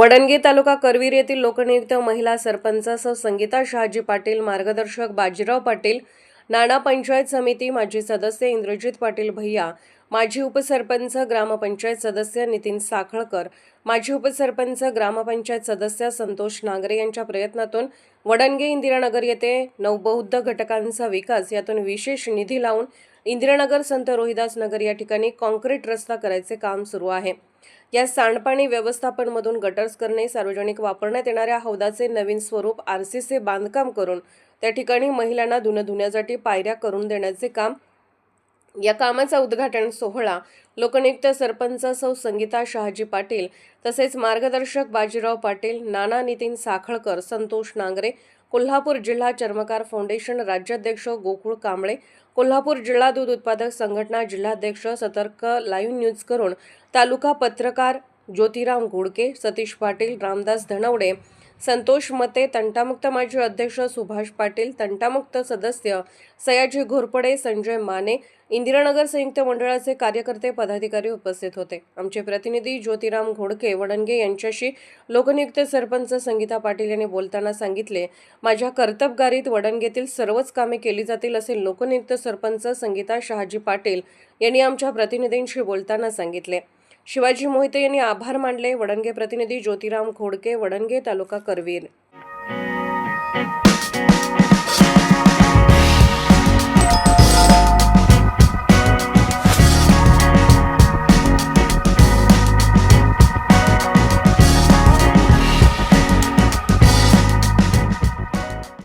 वडणगे तालुका करवीर येथील लोकनियुक्त महिला सरपंचासह संगीता शहाजी पाटील मार्गदर्शक बाजीराव पाटील नाना पंचायत समिती माजी सदस्य इंद्रजित पाटील भैया माजी उपसरपंच ग्रामपंचायत सदस्य नितीन साखळकर माजी उपसरपंच ग्रामपंचायत सदस्य संतोष नागरे यांच्या प्रयत्नातून वडणगे इंदिरानगर येथे नवबौद्ध घटकांचा विकास यातून विशेष निधी लावून इंदिरानगर संत रोहिदास नगर या ठिकाणी कॉन्क्रीट रस्ता करायचे काम सुरू आहे. या सांडपाणी व्यवस्थापनमधून गटर्स करणे सार्वजनिक वापरण्यात येणाऱ्या हौदाचे नवीन स्वरूप आरसीसी बांधकाम करून त्या ठिकाणी महिलांना धुणं धुण्यासाठी पायऱ्या करून देण्याचे काम या कामाचा उद्घाटन सोहळा लोकनियुक्त सरपंच सौ संगीता शहाजी पाटील तसेच मार्गदर्शक बाजीराव पाटील नाना नितीन साखळकर संतोष नांगरे कोल्हापूर जिल्हा चर्मकार फाउंडेशन राज्याध्यक्ष गोकुळ कांबळे कोल्हापूर जिल्हा दूध उत्पादक संघटना जिल्हाध्यक्ष सतर्क लाईव्ह न्यूज करून तालुका पत्रकार ज्योतिराम घोडके सतीश पाटील रामदास धनवडे संतोष मते तंटामुक्त माजी अध्यक्ष सुभाष पाटील तंटामुक्त सदस्य सयाजी घोरपडे संजय माने इंदिरानगर संयुक्त मंडळाचे कार्यकर्ते पदाधिकारी उपस्थित होते. आमचे प्रतिनिधी ज्योतिराम घोडके वडणगे यांच्याशी लोकनियुक्त सरपंच संगीता पाटील यांनी बोलताना सांगितले माझ्या कर्तबगारीत वडणगेतील सर्वच कामे केली जातील असे लोकनियुक्त सरपंच संगीता शहाजी पाटील यांनी आमच्या प्रतिनिधींशी बोलताना सांगितले. शिवाजी मोहिते यांनी आभार मानले. वडणगे प्रतिनिधी ज्योतिराम घोडके वडणगे तालुका करवीर.